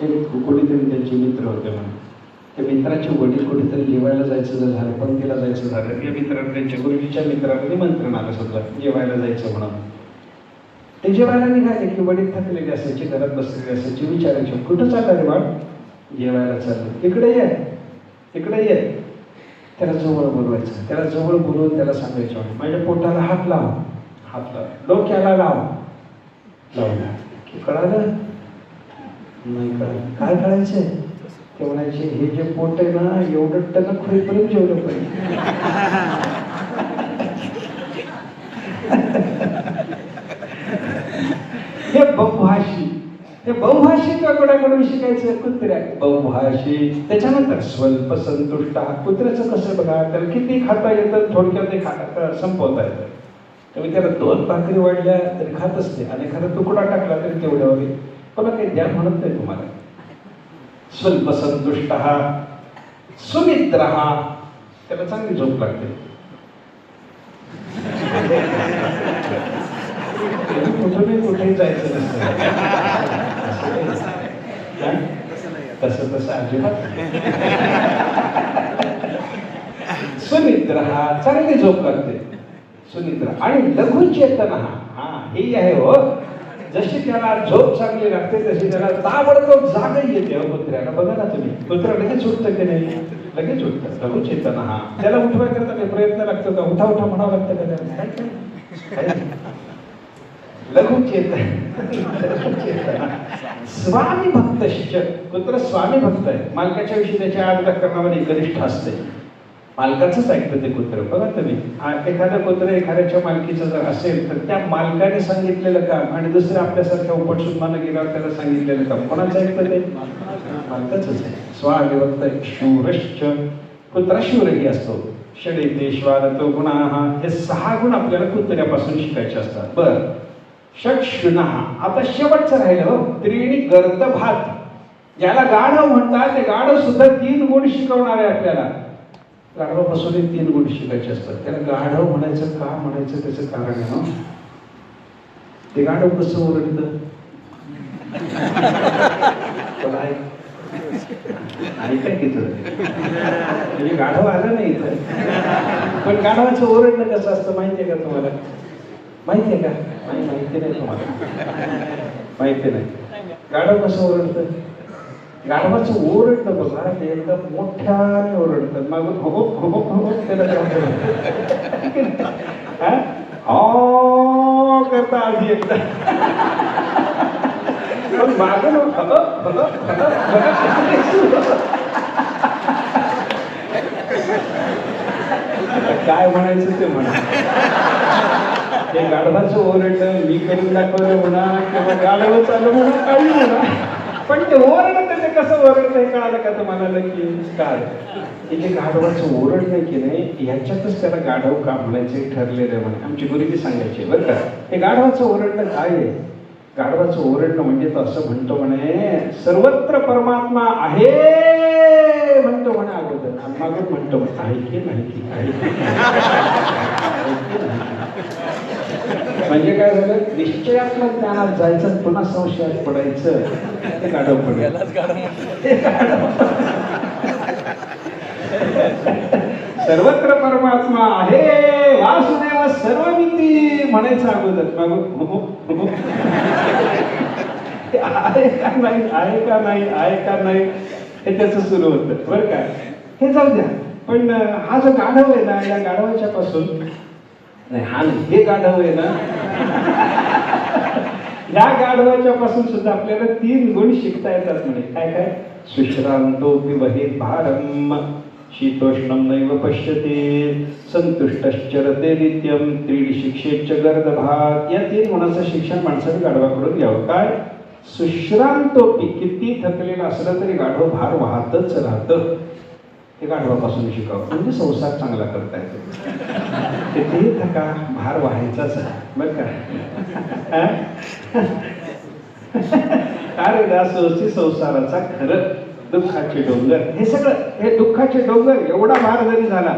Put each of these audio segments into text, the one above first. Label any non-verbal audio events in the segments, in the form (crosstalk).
एक कुठेतरी त्यांचे मित्र होते म्हणून. त्या मित्राचे वडील कुठेतरी जेवायला जायचं जर झालं पंक्तीला जायचं झालं. या मित्रांना त्यांच्या गुरुजीच्या मित्रांना निमंत्रण आलं समजा जेवायला जायचं म्हणून. ते जेवायला निघाले की वडील थकलेले असायचे घरात बसलेले असायचे विचारायचे कुठं चालला रे बाळ? जेवायला चाललं. इकडे ये इकडे ये. त्याला जवळ बोलवायचं. त्याला जवळ बोलवून त्याला सांगायचं माझ्या पोटाला हात लाव. हात लाव. डोक्याला लाव. लावला. की कळालं? नाही कळालं काय कळायचंय ते म्हणायचे हे जे पोट आहे ना एवढं टणक होईपर्यंत जेवलं पाहिजे. हे बहुभाषी. हे बहुभाषी का कोणाकडून शिकायचं? कुत्र्या. बहुभाषी. त्याच्यानंतर स्वल्प संतुष्ट. कुत्र्याचं कसं बघा त्याला किती खाता येतं थोडक्यात ते खाता संपवता येतं. त्यामुळे त्याला दोन भाकरी वाढल्या तरी खात असते. आणि एखादा तुकडा टाकला तरी तेवढ्या तुला काही द्या म्हणत नाही तुम्हाला. स्वल्प संतुष्ट सुमित्र. हा त्याला चांगली झोप लागते. कुठूनही कुठेही जायचं नसतं. हा? तसं तसं अजिबात सुमित्र हा चांगली झोप लागते. सुनिद्र आणि लघु चेतना. हा हे आहे हो. जशी त्याला झोप चांगली लागते तशी त्याला ताबडतोब जागही येते. कुत्र्याला बघा ना तुम्ही. कुत्रा लगेच उठतं की नाही? लगेच उठतं. लघु चेतन हा. त्याला उठवाय करता काही प्रयत्न लागतो का? उठा उठा म्हणावं लागतं का त्याला? काय चेतन. लघु चेतन. स्वामी भक्त कुत्र स्वामी भक्त आहे मालकाच्या विषयी त्याच्या आग्रह करण्यामध्ये गरिष्ठ असते. मालकाचंच ऐकतं ते कुत्र. बघा तुम्ही. एखादं कुत्र एखाद्याच्या मालकीचं जर असेल तर त्या मालकाने सांगितलेलं काम आणि दुसरं आपल्यासारख्या उपटसुद्धानं गेल्यावर त्याला सांगितलेलं काम. कोणाचं ऐकतं ते? मालकाचंच आहे. स्वाभिभक्त शूरश्च. कुत्रा शूरही असतो. षडेते श्वारतो गुणा. हे सहा गुण आपल्याला कुत्र्यापासून शिकायचे असतात. बर. षटशुना आता शेवटचं राहिलं हो. त्रिणी गर्द भात ज्याला गाढव म्हणतात. ते गाढव सुद्धा तीन गुण शिकवणार आहे आपल्याला. गाढवापासून तीन गुण शिकायचे असतात. त्याला गाढव म्हणायचं का म्हणायचं त्याचं कारण आहे ना? ते गाढव कसं ओरडतं? ऐका की म्हणजे गाढव आलं नाही इथं. पण गाढवाचं ओरडणं कसं असतं माहितीये का तुम्हाला? माहितीये का? नाही माहिती नाही तुम्हाला. माहिती नाही. गाढव कसं ओरडतं? गाढवाचं ओरडतं बघा. ते एकदम मोठ्याने ओरडतात मग हो हो हो त्याला जेवण हा? हो करता आधी एकदा. पण मागं काय म्हणायचं ते म्हणा. ते गाढवाचं ओरडलं मी करून दाखवलं म्हणा किंवा गाढवं चालू म्हणा काही म्हणा. ते ओरडत ते कसं ओरडतं हे कळालं का तुम्हाला नक्की? काय? हे गाढवाचं ओरडलं की नाही याच्यातच त्याला गाढव का म्हणायचे ठरलेलं आहे म्हणे. आमची गुरुजी सांगायचे बरं का? हे गाढवाचं ओरडणं काय आहे? गाढवाचं ओरडणं म्हणजे तो असं म्हणतो म्हणे सर्वत्र परमात्मा आहे म्हणतो म्हणे अगोदर. मागून म्हणतो म्हणे आहे की नाही? की आहे की नाही? म्हणजे काय झालं? निश्चयात्मक ज्ञानात जायचं पुन्हा संशयात पडायचं. ते गाढव. सर्वत्र परमात्मा आहे. वासुदेव सर्वमिती म्हणायचं अगोदर. ते आहे का नाही आहे का नाही आहे का नाही हे त्याचं सुरू होतं. बरं का? हे जाऊ द्या. पण हा जो गाढव आहे ना या गाढवाच्या पासून नाही हा नाही. हे गाढव आहे ना. या गाढवाच्या पासून सुद्धा आपल्याला तीन गुण शिकता येतात म्हणजे काय काय? सुश्रांतो विवहित भारम शीतोष्णम नैव पश्यते. संतुष्टश्चरते नित्यम त्रीड शिक्षेच गर्द भाग या तीन गुणाचं शिक्षण माणसाने गाढवाकडून घ्यावं. काय? सुश्रांतोपी. किती थकलेला असला तरी गाढव भार वाहतच राहतं. हे गाढवापासून शिकावं. म्हणजे संसार चांगला करता येतो. कितीही थका भार व्हायचाच आहे. बरं का? अरे दासोसी संसाराचा खरं दुःखाचे डोंगर. हे सगळं हे दुःखाचे डोंगर एवढा भार जरी झाला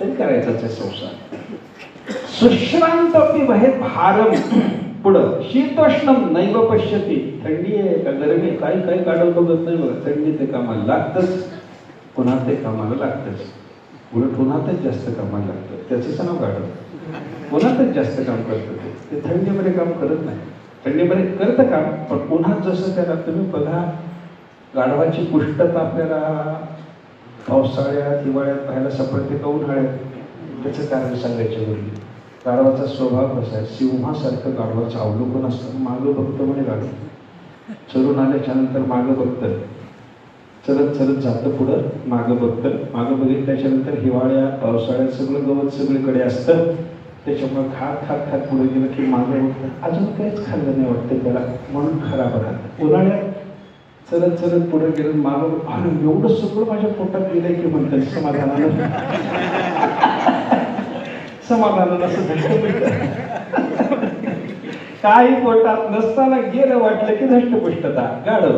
तरी करायचाच आहे संसार. सुश्रांत वहे भारम पुढं शीतोष्णम नैव पश्यती. थंडी आहे का गरमी? काही काही काढून बघत नाही बघा. थंडी ते कामाला लागतच. पुन्हा ते कामाला लागतंच उलट उन्हातच जास्त कामाला लागतं त्याचंच नाव गाढव उन्हातच जास्त काम करतं ते. ते थंडीमध्ये काम करत नाही. थंडीमध्ये करतं काम पण उन्हात जसं त्याला तुम्ही बघा गाढवाची पुष्टता आपल्याला पावसाळ्यात हिवाळ्यात पाहायला सापडते का उन्हाळ्यात? त्याचं कारण सांगायच्या म्हणजे, वरती गाढवाचा स्वभाव कसा आहे? सिंहासारखं गाढवाचं अवलोकन असतं. मागं बघतं म्हणे गाढव. चरून आल्याच्यानंतर मागं बघतं. चलत चलत जातं पुढं मागं बघतं. मागं बघितलं त्याच्यानंतर हिवाळ्यात पावसाळ्यात सगळं गवत सगळीकडे असतं. त्याच्यामुळे खात खात खात पुढे गेलं की मागं बघतं. अजून काहीच खाल्लं नाही वाटतं त्याला. म्हणून खराब राहतं उन्हाळ्यात चलत चलत पुढे गेलं मागं आणि एवढं सगळं माझ्या पोटात गेलंय की म्हणतात. समाधानानं. समाधानानं असं धष्टपुष्ट काही पोटात नसताना गेलं वाटलं की धष्टपुष्टता गाढव.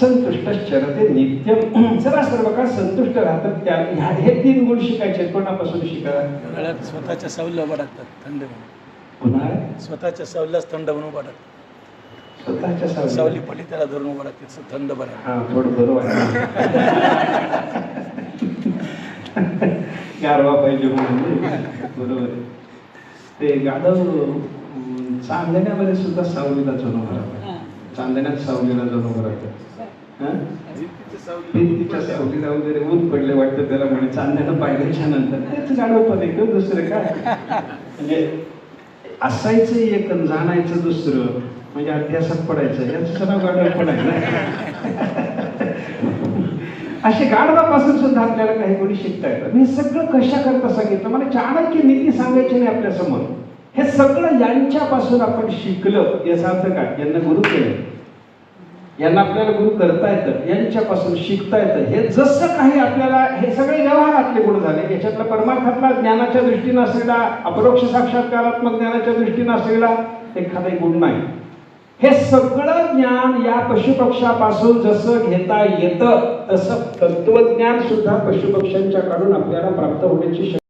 संतुष्ट चरते नित्यम. (clears throat) चला सर्व काळ संतुष्ट राहतात त्या. ह्या हे तीन गुण शिकायचे कोणापासून शिका स्वतःच्या सावलीला उभा टाकतात थंड म्हणून उन्हाळ्यात स्वतःच्या सावलीलाच थंड म्हणून उभा टाकतात स्वतःच्या सावली सावली पडली त्याला धरून उभा टाकतात थंड बरं हा थोडं बरं वाटतं (laughs) गारवा पाहिजे म्हणून. बरोबर आहे. ते गाढव अं, चांदण्यामध्ये सुद्धा सावलीला जणू राहतात चांदण्यात सावलीला जणू हा? भिंतीच्या सावलीला वगैरे ऊन पडले वाटतं त्याला म्हणे चांदण्यानं पाहिल्याच्या नंतर. त्याचं गाडव पण आहे हो दुसरं काय? म्हणजे असायचं एक जाणायचं दुसरं म्हणजे अध्यासात पडायचं याचं सगळं गाडव पण आहे असे गाढवापासून सुद्धा आपल्याला काही गोष्टी शिकता येतात. मी हे सगळं कशा करता सांगितलं? मला चाणक्य नीती सांगायची नाही आपल्यासमोर हे सगळं यांच्यापासून आपण शिकलं याचा अर्थ काय? यांना गुरु केलं. यांना आपल्याला गुरु करता येतं यांच्यापासून शिकता येतं. हे जसं काही आपल्याला हे सगळे व्यवहार आपले गुण झाले. याच्यातला परमार्थातला ज्ञानाच्या दृष्टीनं असलेला अपरोक्ष साक्षात्कारात्मक ज्ञानाच्या दृष्टीनं असलेला एखादा गुण नाही. हे सगळं ज्ञान या पशुपक्षापासून जसं घेता येतं तसं तत्वज्ञान सुद्धा पशुपक्ष्यांच्या कडून आपल्याला प्राप्त होण्याची शक्यता